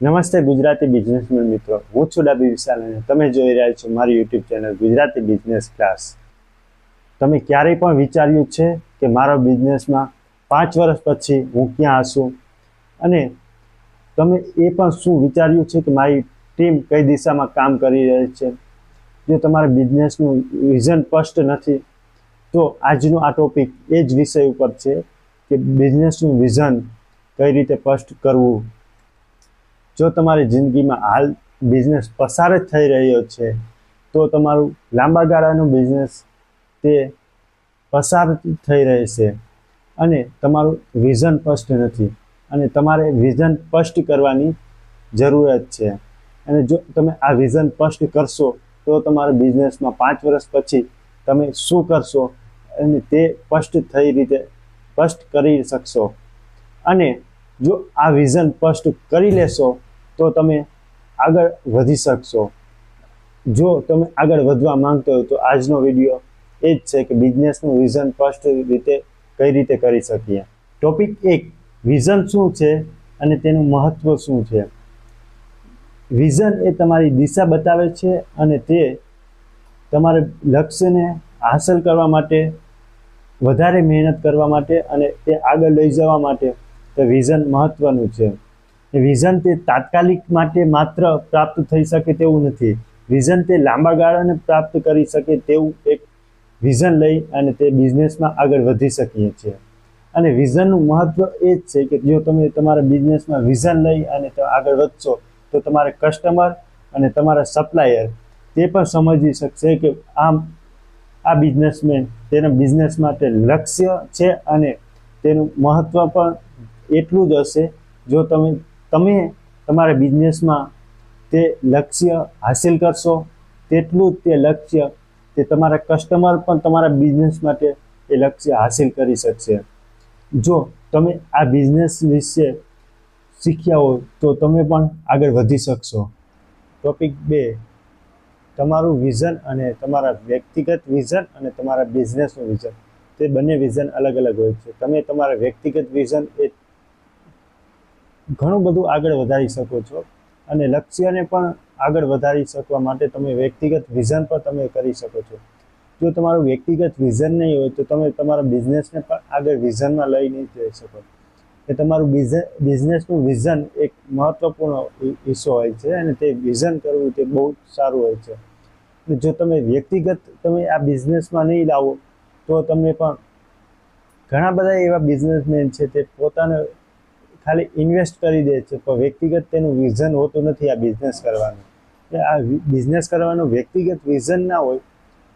નમસ્તે ગુજરાતી બિઝનેસમેન મિત્રો. હું છું ડાબી વિશાલ અને તમે જોઈ રહ્યા છો મારી YouTube channel Gujarati business class તમે ક્યારેય પણ વિચાર્યું છે કે મારો બિઝનેસમાં પાંચ વર્ષ પછી હું ક્યાં હશું? અને તમે એ પણ શું વિચાર્યું છે કે મારી ટીમ કઈ દિશામાં કામ કરી રહી છે? જો તમારા બિઝનેસનું વિઝન સ્પષ્ટ નથી, તો આજનો આ ટોપિક એ જ વિષય ઉપર છે કે બિઝનેસનું વિઝન કઈ રીતે સ્પષ્ટ કરવું? જો તમારી જિંદગીમાં હાલ બિઝનેસ પસાર જ થઈ રહ્યો છે, તો તમારું લાંબા ગાળાનું બિઝનેસ તે પસાર થઈ રહેશે અને તમારું વિઝન સ્પષ્ટ નથી અને તમારે વિઝન સ્પષ્ટ કરવાની જરૂરત છે. અને જો તમે આ વિઝન સ્પષ્ટ કરશો, તો તમારા બિઝનેસમાં પાંચ વર્ષ પછી તમે શું કરશો અને તે સ્પષ્ટ થઈ રીતે સ્પષ્ટ કરી શકશો. અને જો આ વિઝન સ્પષ્ટ કરી લેશો તો તમે આગળ વધી શકશો. જો તમે આગળ વધવા માંગતો હો તો આજનો વીડિયો એ જ છે કે બિઝનેસનું વિઝન સ્પષ્ટ રીતે કઈ રીતે કરી શકીએ. ટોપિક એક, વિઝન શું છે અને તેનું મહત્વ શું છે? વિઝન એ તમારી દિશા બતાવે છે અને તે તમારે લક્ષ્યને હાંસલ કરવા માટે, વધારે મહેનત કરવા માટે અને તે આગળ લઈ જવા માટે તે વિઝન મહત્વનું છે. વિઝન તે તાત્કાલિક માટે માત્ર પ્રાપ્ત થઈ શકે તેવું નથી. વિઝન તે લાંબા ગાળાને પ્રાપ્ત કરી શકે તેવું એક વિઝન લઈ અને તે બિઝનેસમાં આગળ વધી શકીએ છીએ. અને વિઝનનું મહત્વ એ જ છે કે જો તમે તમારા બિઝનેસમાં વિઝન લઈ અને આગળ વધશો, તો તમારા કસ્ટમર અને તમારા સપ્લાયર તે પણ સમજી શકશે કે આમ આ બિઝનેસમેન તેના બિઝનેસ માટે લક્ષ્ય છે અને તેનું મહત્વ પણ એટલું જ હશે, જો તમે તમે તમારા બિઝનેસમાં તે લક્ષ્ય હાસિલ કરશો, તેટલું જ તે લક્ષ્ય તે તમારા કસ્ટમર પણ તમારા બિઝનેસ માટે એ લક્ષ્ય હાસિલ કરી શકશે. જો તમે આ બિઝનેસ વિશે શીખ્યા હોય તો તમે પણ આગળ વધી શકશો. ટોપિક બે, તમારું વિઝન અને તમારા વ્યક્તિગત વિઝન અને તમારા બિઝનેસનું વિઝન. તે બંને વિઝન અલગ અલગ હોય છે. તમે તમારા વ્યક્તિગત વિઝન એ ઘણું બધું આગળ વધારી શકો છો અને લક્ષ્યને પણ આગળ વધારી શકવા માટે તમે વ્યક્તિગત વિઝન પણ તમે કરી શકો છો. જો તમારું વ્યક્તિગત વિઝન નહીં હોય તો તમે તમારા બિઝનેસને પણ આગળ વિઝનમાં લઈ નહીં જઈ શકો. કે તમારું બિઝનેસનું વિઝન એક મહત્વપૂર્ણ હિસ્સો હોય છે અને તે વિઝન કરવું તે બહુ સારું હોય છે. જો તમે વ્યક્તિગત તમે આ બિઝનેસમાં નહીં લાવો તો તમને પણ ઘણા બધા એવા બિઝનેસમેન છે તે પોતાને ખાલી ઇન્વેસ્ટ કરી દે છે, પણ વ્યક્તિગત તેનું વિઝન હોતું નથી આ બિઝનેસ કરવાનું. એટલે આ બિઝનેસ કરવાનું વ્યક્તિગત વિઝન ના હોય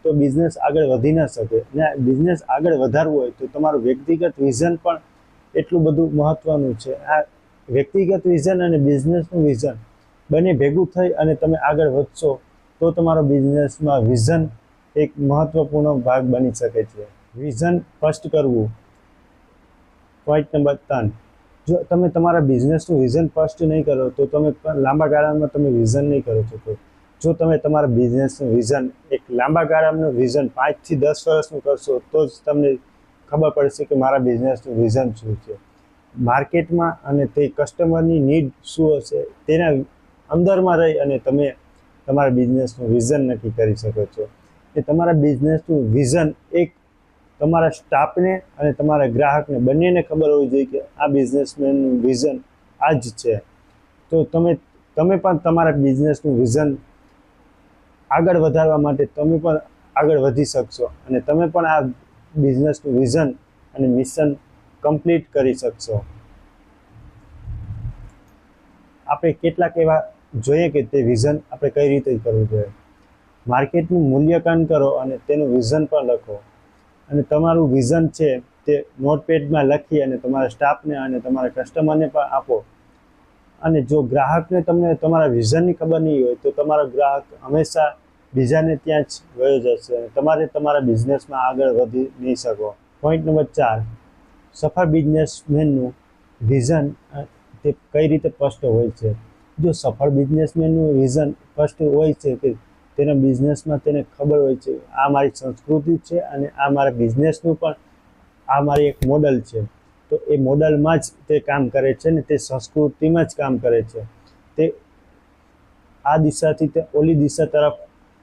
તો બિઝનેસ આગળ વધી ન શકે. ને બિઝનેસ આગળ વધારવું હોય તો તમારું વ્યક્તિગત વિઝન પણ એટલું બધું મહત્વનું છે. આ વ્યક્તિગત વિઝન અને બિઝનેસનું વિઝન બંને ભેગું થઈ અને તમે આગળ વધશો તો તમારો બિઝનેસમાં વિઝન એક મહત્વપૂર્ણ ભાગ બની શકે છે. વિઝન ફર્સ્ટ કરવું. પોઈન્ટ નંબર ત્રણ. જો તમે તમારા બિઝનેસનું વિઝન ફર્સ્ટ નહીં કરો, તો તમે લાંબા ગાળામાં તમે વિઝન નહીં કરો શકો જો તમે તમારા બિઝનેસનું વિઝન એક લાંબા ગાળાનું વિઝન પાંચથી દસ વર્ષનું કરશો, તો જ તમને ખબર પડશે કે મારા બિઝનેસનું વિઝન શું છે. માર્કેટમાં અને તે કસ્ટમરની નીડ શું હશે, તેના અંદરમાં રહી અને તમે તમારા બિઝનેસનું વિઝન નક્કી કરી શકો છો. એ તમારા બિઝનેસનું વિઝન એક તમારા સ્ટાફને અને તમારા ગ્રાહકને બંનેને ખબર હોવી જોઈએ કે આ બિઝનેસમેનનું વિઝન આ જ છે. તો તમે તમે પણ તમારા બિઝનેસનું વિઝન આગળ વધારવા માટે તમે પણ આગળ વધી શકશો અને તમે પણ આ બિઝનેસનું વિઝન અને મિશન કમ્પ્લીટ કરી શકશો. આપણે કેટલાક એવા જોઈએ કે તે વિઝન આપણે કઈ રીતે કરવું જોઈએ? માર્કેટનું મૂલ્યાંકન કરો અને તેનું વિઝન પણ લખો. અને તમારું વિઝન છે તે નોટપેડમાં લખી અને તમારા સ્ટાફને અને તમારા કસ્ટમરને પણ આપો. અને જો ગ્રાહકને તમને તમારા વિઝનની ખબર નહીં હોય, તો તમારો ગ્રાહક હંમેશા બીજાને ત્યાં જ વયો જશે અને તમારે તમારા બિઝનેસમાં આગળ વધી નહીં શકો. પોઈન્ટ નંબર ચાર, સફળ બિઝનેસમેનનું વિઝન તે કઈ રીતે સ્પષ્ટ હોય છે? જો સફળ બિઝનેસમેનનું વિઝન સ્પષ્ટ હોય છે કે તેના બિઝનેસમાં તેને ખબર હોય છે. આ મારી સંસ્કૃતિ છે અને આ મારા બિઝનેસનું પણ આ મારી એક મોડલ છે. તો એ મોડલમાં જ તે કામ કરે છે ને તે સંસ્કૃતિમાં જ કામ કરે છે. તે આ દિશાથી તે ઓલી દિશા તરફ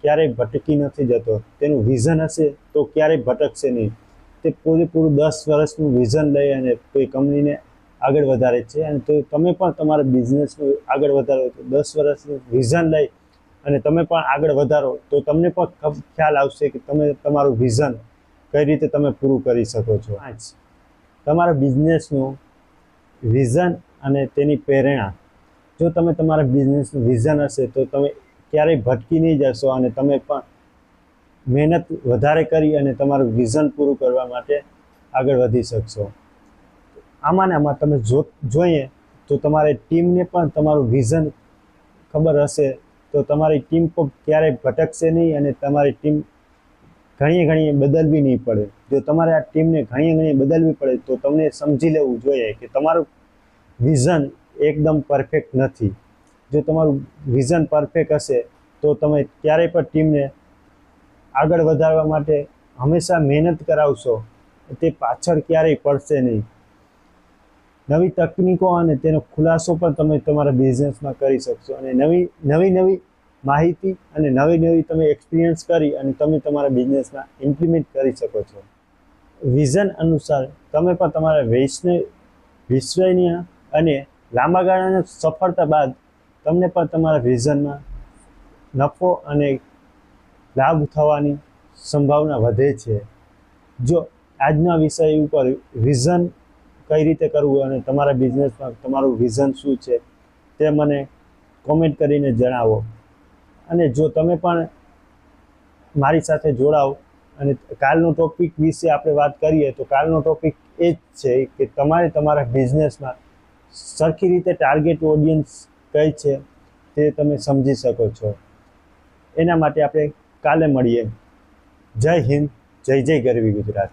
ક્યારેય ભટકી નથી જતો. તેનું વિઝન હશે તો ક્યારેય ભટકશે નહીં. તે પૂરેપૂરું દસ વર્ષનું વિઝન લઈ અને કોઈ કંપનીને આગળ વધારે છે અને તો તમે પણ તમારા બિઝનેસનું આગળ વધારો. તો દસ વર્ષનું વિઝન લઈ અને તમે પણ આગળ વધારો તો તમને પણ ખ્યાલ આવશે કે તમે તમારું વિઝન કઈ રીતે તમે પૂરું કરી શકો છો. પાંચ તમારા બિઝનેસનું વિઝન અને તેની પ્રેરણા જો તમે તમારા બિઝનેસનું વિઝન હશે તો તમે ક્યારેય ભટકી નહીં જશો અને તમે પણ મહેનત વધારે કરી અને તમારું વિઝન પૂરું કરવા માટે આગળ વધી શકશો. આમાં ને આમાં તમે જો જોઈએ તો તમારે ટીમને પણ તમારું વિઝન ખબર હશે તો તમારી ટીમ પણ ક્યારેય ભટકશે નહીં અને તમારી ટીમ ઘણી ઘણી બદલવી નહીં પડે. જો તમારે આ ટીમને ઘણી ઘણી બદલવી પડે, તો તમને સમજી લેવું જોઈએ કે તમારું વિઝન એકદમ પરફેક્ટ નથી. જો તમારું વિઝન પરફેક્ટ હશે, તો તમે ક્યારેય પણ ટીમને આગળ વધારવા માટે હંમેશા મહેનત કરાવશો. તે પાછળ ક્યારેય પડશે નહીં. નવી તકનીકો અને તેનો ખુલાસો પણ તમે તમારા બિઝનેસમાં કરી શકશો. અને નવી નવી નવી માહિતી અને નવી નવી તમે એક્સપિરિયન્સ કરી અને તમે તમારા બિઝનેસમાં ઇમ્પ્લિમેન્ટ કરી શકો છો. વિઝન અનુસાર તમે પણ તમારા વૈષ્ણવ, વિશ્વનીય અને લાંબા ગાળાની સફળતા બાદ તમને પણ તમારા વિઝનમાં નફો અને લાભ થવાની સંભાવના વધે છે. જો આજના વિષય ઉપર વિઝન કઈ રીતે કરવું અને તમારા બિઝનેસમાં તમારું વિઝન શું છે તે મને કોમેન્ટ કરીને જણાવો. અને જો તમે પણ મારી સાથે જોડાઓ અને કાલનો ટોપિક વિશે આપણે વાત કરીએ તો કાલનો ટોપિક એ જ છે કે તમારે તમારા બિઝનેસમાં સરખી રીતે ટાર્ગેટ ઓડિયન્સ કઈ છે તે તમે સમજી શકો છો. એના માટે આપણે કાલે મળીએ. જય હિન્દ, જય જય ગરવી ગુજરાત.